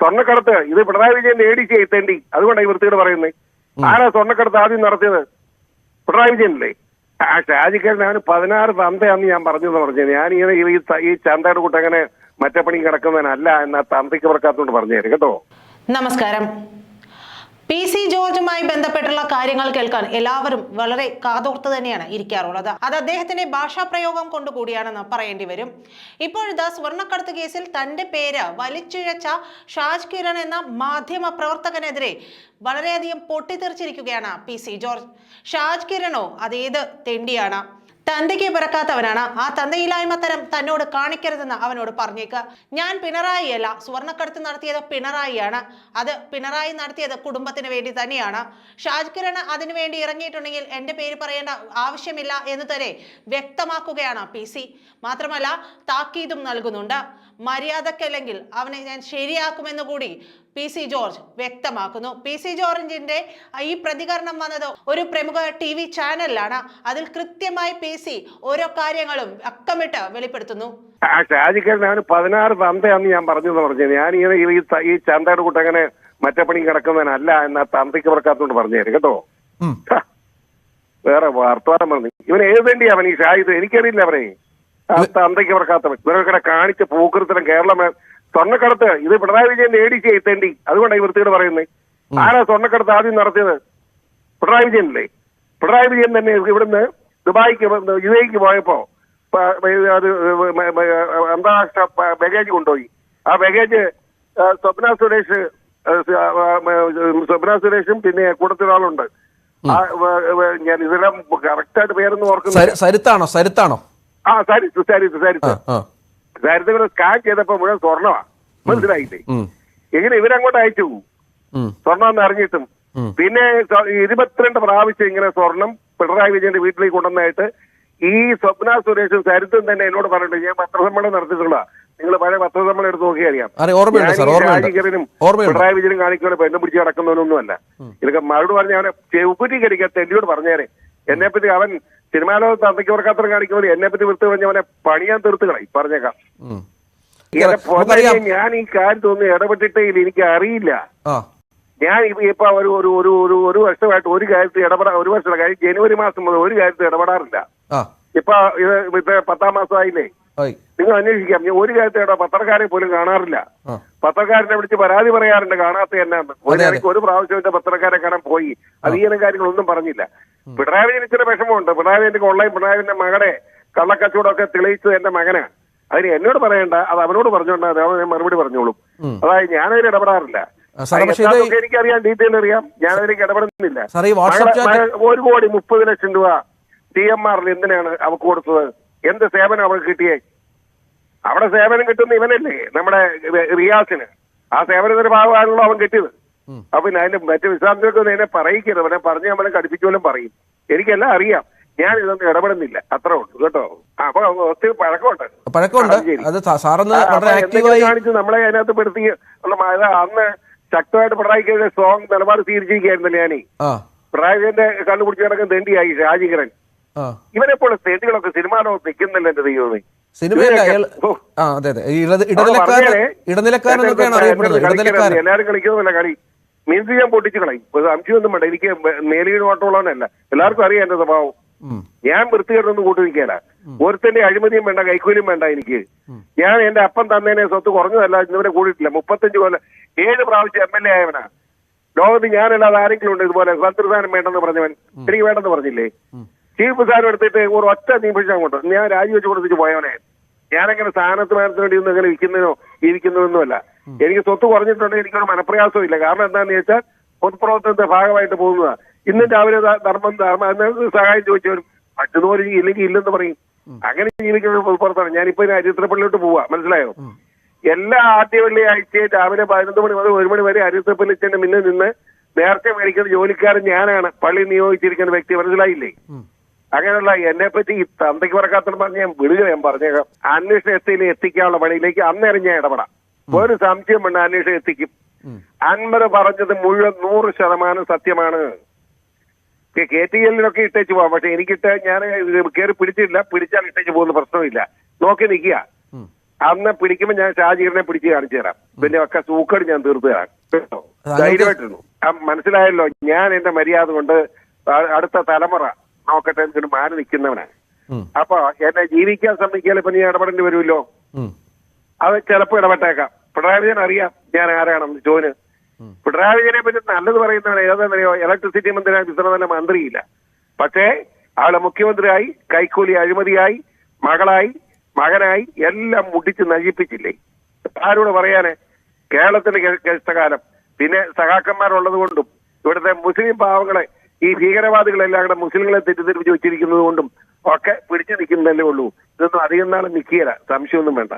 സ്വർണക്കടത്ത് ഇത് Pinarayi Vijayan A D C എത്തേണ്ടി അതുകൊണ്ടാണ് ഈ വൃത്തിയോട് പറയുന്നത്. ആരാ സ്വർണക്കടത്ത് ആദ്യം നടത്തിയത്? പിണറായി വിജയനല്ലേ? ആ ഷാജിക്കാരൻ അവന് പതിനാറ് തന്തയാന്ന് ഞാൻ പറഞ്ഞെന്ന് പറഞ്ഞത് ഞാൻ ഇങ്ങനെ ഈ ഈ ചന്തയുടെ കൂട്ടങ്ങനെ മറ്റേ പണി കിടക്കുന്നതിനല്ല എന്നാ തന്തയ്ക്ക് പറക്കാത്തോണ്ട് പറഞ്ഞു തരും കേട്ടോ? നമസ്കാരം. പി സി ജോർജുമായി ബന്ധപ്പെട്ടുള്ള കാര്യങ്ങൾ കേൾക്കാൻ എല്ലാവരും വളരെ കാതോർത്ത് തന്നെയാണ് ഇരിക്കാറുള്ളത്. അത് അദ്ദേഹത്തിന്റെ ഭാഷാ പ്രയോഗം കൊണ്ട് കൂടിയാണെന്ന് പറയേണ്ടി വരും. ഇപ്പോഴത്തെ സ്വർണക്കടത്ത് കേസിൽ തന്റെ പേര് വലിച്ചിഴച്ച ഷാജ് കിരൺ എന്ന മാധ്യമ പ്രവർത്തകനെതിരെ വളരെയധികം പൊട്ടിത്തെറിച്ചിരിക്കുകയാണ് പി സി ജോർജ്. ഷാജ് കിരണോ അതേത് തെണ്ടിയാണ്? തന്തയ്ക്ക് പിറക്കാത്തവനാണ്. ആ തന്തയില്ലായ്മ തരം തന്നോട് കാണിക്കരുതെന്ന് അവനോട് പറഞ്ഞേക്ക്. ഞാൻ പിണറായിയല്ല സുവർണക്കടത്ത് നടത്തിയത് പിണറായിയാണ്. അത് പിണറായി നടത്തിയത് കുടുംബത്തിന് വേണ്ടി തന്നെയാണ്. ഷാജ്കിരൺ അതിനു വേണ്ടി ഇറങ്ങിയിട്ടുണ്ടെങ്കിൽ എന്റെ പേര് പറയേണ്ട ആവശ്യമില്ല എന്ന് തന്നെ വ്യക്തമാക്കുകയാണ് പി സി. മാത്രമല്ല താക്കീതും നൽകുന്നുണ്ട്. മര്യാദക്കല്ലെങ്കിൽ അവനെ ഞാൻ ശരിയാക്കുമെന്ന് കൂടി പി സി ജോർജ് വ്യക്തമാക്കുന്നു. പി സി ജോർജിന്റെ ഈ പ്രതികരണം വന്നത് ഒരു പ്രമുഖ ടി വി ചാനലിലാണ്. അതിൽ കൃത്യമായി പി സി ഓരോ കാര്യങ്ങളും അക്കമിട്ട് വെളിപ്പെടുത്തുന്നു. ആ ഷാജിക്കാരൻ അവന് പതിനാറ് തന്തയാന്ന് ഞാൻ പറഞ്ഞു. പറഞ്ഞത് ഞാൻ ഇങ്ങനെ ഈ ചന്തയുടെ കൂട്ട് അങ്ങനെ മറ്റേ പണി കിടക്കുന്നതിനല്ല എന്നാ തന്തയ്ക്ക് പറക്കാത്തോണ്ട് പറഞ്ഞു തരും കേട്ടോ വേറെ വർത്തമാനം പറഞ്ഞു. ഇവൻ ഏത് വേണ്ടിയാ അവൻ ഈ ഷാഹിദ് എനിക്കറിയില്ല അവനെ. ആ തന്തയ്ക്ക് പറക്കാത്തവൻ. ഇവരൊക്കെ കാണിച്ച പൂക്കൃത്തരം കേരളം സ്വർണക്കടത്ത് ഇത് പിണറായി വിജയൻ നേടി ചെയ്തേണ്ടി എത്തേണ്ടി അതുകൊണ്ടാണ് ഈ വൃത്തിയോട് പറയുന്നത് ആരാ സ്വർണക്കടത്ത് ആദ്യം നടത്തിയത്? പിണറായി വിജയനല്ലേ? പിണറായി വിജയൻ തന്നെ ഇവിടുന്ന് ദുബായിക്ക് യു എക്ക് പോയപ്പോ അത് അന്താരാഷ്ട്ര ബാഗേജ് കൊണ്ടുപോയി. ആ ബാഗേജ് സ്വപ്ന സുരേഷ് സ്വപ്ന സുരേഷും പിന്നെ കൂട്ടത്തിലൊരാളുണ്ട് ഞാൻ ഇതെല്ലാം കറക്റ്റായിട്ട് പേരൊന്നും ഓർക്കുന്നു സരി- സരിത്താണോ? സരിത്താണോ? ആ സരിത്ത് സരിത്ത് സരിത്ത്. സരിത്ത് ഇവിടെ സ്കാൻ ചെയ്തപ്പോ മുഴുവൻ സ്വർണമാ. മനസ്സിലായില്ലേ? എങ്ങനെ ഇവരങ്ങോട്ട് അയച്ചു? സ്വർണം സ്വർണം എന്ന് അറിഞ്ഞിട്ടും. പിന്നെ ഇരുപത്തിരണ്ട് പ്രാവശ്യം ഇങ്ങനെ സ്വർണം പിണറായി വിജയന്റെ വീട്ടിലേക്ക് കൊണ്ടുവന്നായിട്ട് ഈ സ്വപ്ന സുരേഷും സരിത്തും തന്നെ എന്നോട് പറഞ്ഞിട്ടുണ്ട്. ഞാൻ പത്രസമ്മേളനം നടത്തിയിട്ടുള്ള നിങ്ങൾ പഴയ പത്രസമ്മേളനം എടുത്ത് നോക്കി അറിയാം. രാജീകരനും. പിണറായി വിജയനും കാണിക്കുന്ന പെണ്ണും പിടിച്ച് കിടക്കുന്നവനൊന്നുമല്ല ഇതൊക്കെ മറുപടി പറഞ്ഞ അവനെ ചെവുകുറ്റിക്കരിക്കാത്ത എന്നോട് പറഞ്ഞേരെ. എന്നെ പറ്റി അവൻ സിനിമാ ലോകത്ത് അന്തയ്ക്ക് വർക്കാത്തരം കാണിക്കുമ്പോൾ എന്നെ പറ്റി വൃത്തി പറഞ്ഞ അവനെ പണിയാൻ തീർത്ത് കളയും. പറഞ്ഞേക്കാം. ഞാൻ ഈ കാര്യത്തൊന്നും ഇടപെട്ടിട്ടേ എനിക്ക് അറിയില്ല ഞാൻ ഇപ്പൊ ഒരു ഒരു ഒരു ഒരു ഒരു വർഷമായിട്ട് ഒരു കാര്യത്തിൽ ഇടപെടാ ഒരു വർഷം കാര്യം ജനുവരി മാസം മുതൽ ഒരു കാര്യത്തിൽ ഇടപെടാറില്ല. ഇപ്പൊ ഇത് ഇപ്പൊ പത്താം മാസമായില്ലേ? നിങ്ങൾ അന്വേഷിക്കാം. ഞാൻ ഒരു കാര്യത്തിൽ ഇട പത്രക്കാരെ പോലും കാണാറില്ല. പത്രക്കാരനെ വിളിച്ച് പരാതി പറയാറുണ്ട്. കാണാത്ത അതെ, അതെ. ഒരു പ്രാവശ്യം എന്റെ പത്രക്കാരെ കാണാൻ പോയി. അധികം കാര്യങ്ങളൊന്നും പറഞ്ഞില്ല. പിണറായി വിജയൻ ഇച്ചിരി വിഷമമുണ്ട്. പിണറായി വിജയന്റെ ഓൺലൈൻ പിണറായി മകനെ കള്ളക്കച്ചവടമൊക്കെ തെളിയിച്ചത് എന്റെ മകനാ. അതിന് എന്നോട് പറയണ്ട. അത് അവനോട് പറഞ്ഞോണ്ട് അത് ഞാൻ മറുപടി പറഞ്ഞോളും. അതായത് ഞാനതിൽ ഇടപെടാറില്ല. എനിക്കറിയാം ഡീറ്റെയിൽ അറിയാം. ഞാൻ അതിലേക്ക് ഇടപെടുന്നില്ല ഒരു കോടി മുപ്പത് ലക്ഷം രൂപ ഡി എം ആറിൽ എന്തിനാണ് അവക്ക് കൊടുത്തത്? എന്ത് സേവനം അവൾക്ക് കിട്ടിയേ? അവിടെ സേവനം കിട്ടുന്ന ഇവനല്ലേ നമ്മുടെ റിയാസിന്. ആ സേവനത്തിന്റെ ഭാഗമാണല്ലോ അവൻ കിട്ടിയത്. അപ്പൊ പിന്നെ അതിന്റെ മറ്റു വിശദാംശങ്ങൾക്ക് എന്നെ പറയിക്കരുത്. അവനെ പറഞ്ഞ് നമ്മളെ കടിപ്പിച്ചോലും പറയും. എനിക്കെല്ലാം അറിയാം. ഞാൻ ഇതൊന്നും ഇടപെടുന്നില്ല. അത്ര ഉള്ളൂ കേട്ടോ? അപ്പൊ ഒത്തിരി പഴക്കമുണ്ട്. പഴക്കമുണ്ട്. കാണിച്ച് നമ്മളെ അതിനകത്ത് പെടുത്തി അന്ന് ശക്തമായിട്ട് പിണറായിക്കെതിരെ സ്ട്രോങ് നിലപാട് സ്വീകരിച്ചിരിക്കുകയായിരുന്നല്ലേ ഞാനീ. പിണറായിന്റെ കണ്ടുപിടിച്ച് കിടക്കുന്ന തെണ്ടിയായി ഷാജികരൻ ഇവരെപ്പോലെ തെണ്ടികളൊക്കെ സിനിമാ ലോകത്ത് നിൽക്കുന്നില്ല എന്റെ ദൈവമേ. എല്ലാരും കളിക്കുന്നതല്ല കളി. മീൻസ് ഞാൻ പൊട്ടിച്ചു കളയും. സംശയമൊന്നും വേണ്ട. എനിക്ക് മേലീട് ഓട്ടമുള്ളവനല്ല. എല്ലാവർക്കും അറിയാം എന്റെ സ്വഭാവം. ഞാൻ വൃത്തികേടൊന്നും കൂട്ടി നിൽക്കല ഒരുത്തന്റെ അഴിമതിയും വേണ്ട കൈക്കൂലിയും വേണ്ട എനിക്ക്. ഞാൻ എന്റെ അപ്പം തന്നേനെ സ്വത്ത് കുറഞ്ഞതല്ല ഇന്നുവരെ കൂടിയിട്ടില്ല. മുപ്പത്തഞ്ച് കൊല്ലം ഏഴ് പ്രാവശ്യം എം എൽ എ ആയവനാ. ലോകത്ത് ഞാനല്ലാതെ ആരെങ്കിലും ഉണ്ട് ഇതുപോലെ സന്ത്രസാനം വേണ്ടെന്ന് പറഞ്ഞവൻ? എനിക്ക് വേണ്ടെന്ന് പറഞ്ഞില്ലേ? ചീഫ് സ്ഥാനം എടുത്തിട്ട് ഒരു ഒറ്റ നിമിഷം അങ്ങോട്ട്. ഞാൻ രാജിവെച്ച് കൊടുത്തിട്ട് പോയവനെ. ഞാനങ്ങനെ സ്ഥാനത്ത് മാനത്തിന് വേണ്ടി ഒന്നും അങ്ങനെ ഇരിക്കുന്നതിനോ ഇരിക്കുന്നതൊന്നുമല്ല. എനിക്ക് സ്വത്ത് കുറഞ്ഞിട്ടുണ്ടെങ്കിൽ എനിക്കൊരു മനപ്രയാസവും ഇല്ല കാരണം എന്താണെന്ന് ചോദിച്ചാൽ പൊതുപ്രവർത്തനത്തിന്റെ ഭാഗമായിട്ട് പോകുന്നതാ. ഇന്ന് രാവിലെ ധർമ്മം ധർമ്മം സഹായം ചോദിച്ചവരും മറ്റതുപോലെ ഇല്ലെങ്കിൽ ഇല്ലെന്ന് പറയും. അങ്ങനെ ജീവിക്കുന്ന പൊതുപ്രവർത്തനം. ഞാനിപ്പോ അരിത്രപ്പള്ളിലോട്ട് പോവാ. മനസ്സിലായോ? എല്ലാ ആദ്യ വെള്ളിയാഴ്ചയും രാവിലെ പതിനൊന്ന് മണി മുതൽ ഒരു മണി വരെ അരിത്രപ്പള്ളിച്ചന്റെ മുന്നിൽ നിന്ന് നേരത്തെ മേടിക്കുന്ന ജോലിക്കാരൻ ഞാനാണ്. പള്ളി നിയോഗിച്ചിരിക്കുന്ന വ്യക്തി മനസ്സിലായില്ലേ? അങ്ങനെയുള്ള എന്നെ പറ്റി ഈ തന്തയ്ക്ക് പറക്കാത്ത പറഞ്ഞ് ഞാൻ വിടുക ഞാൻ പറഞ്ഞേക്കാം. അന്വേഷണം എത്തിയിൽ എത്തിക്കാനുള്ള പണിയിലേക്ക് അന്നേരം ഞാൻ ഇടപെടാം. ഒരു സംശയം വേണ്ട അന്വേഷണം എത്തിക്കും. അൻവർ പറഞ്ഞത് മുഴുവൻ നൂറ് ശതമാനം സത്യമാണ്. കെ ടി എല്ലിനൊക്കെ ഇട്ടേച്ച് പോവാം. പക്ഷെ എനിക്കിട്ട് ഞാൻ കയറി പിടിച്ചിട്ടില്ല. പിടിച്ചാൽ ഇട്ടേച്ച് പോകുന്ന പ്രശ്നമില്ല. നോക്കി നിൽക്കുക. അന്ന് പിടിക്കുമ്പോ ഞാൻ ഷാജീറിനെ പിടിച്ച് കാണിച്ചു തരാം. പിന്നെ ഒക്കെ സൂക്കട് ഞാൻ തീർത്തു തരാം. കേട്ടോ? ധൈര്യമായിട്ടിരുന്നു. ആ, മനസ്സിലായല്ലോ ഞാൻ എന്റെ മര്യാദ കൊണ്ട് അടുത്ത തലമുറ നോക്കട്ടെ എന്നിട്ട് മാറി നിൽക്കുന്നവനാണ് അപ്പൊ എന്നെ ജീവിക്കാൻ സമ്മതിക്കാൻ ഇപ്പൊ നീ ഇടപെടേണ്ടി വരുമല്ലോ. അത് ചിലപ്പോ ഇടപെട്ടേക്കാം. പിണറായി വിജയൻ അറിയാം ഞാൻ ആരാണെന്ന് ജോന്. പിണറായി വിജയനെ പറ്റി നല്ലത് പറയുന്നതാണ് ഏതാണെന്നറിയോ ഇലക്ട്രിസിറ്റി മന്ത്രിയായി ഇത്ര നല്ല മന്ത്രിയില്ല. പക്ഷേ ആളെ മുഖ്യമന്ത്രിയായി കൈക്കൂലി അഴിമതിയായി മകളായി മകനായി എല്ലാം മുടിച്ച് നശിപ്പിച്ചില്ലേ? ആരോട് പറയാനേ? കേരളത്തിന്റെ കെ- കഷ്ടകാലം. പിന്നെ സഹാക്കന്മാരുള്ളത് കൊണ്ടും ഇവിടുത്തെ മുസ്ലിം പാവങ്ങളെ ഈ ഭീകരവാദികളെല്ലാം കൂടെ മുസ്ലിങ്ങളെ തെറ്റിദ്ധരിപ്പിച്ച് വെച്ചിരിക്കുന്നത് കൊണ്ടും ഒക്കെ പിടിച്ചു നിൽക്കുന്നതല്ലേ ഉള്ളൂ. ഇതൊന്നും അധികം നാൾ നിൽക്കുകയില്ല. സംശയമൊന്നും വേണ്ട.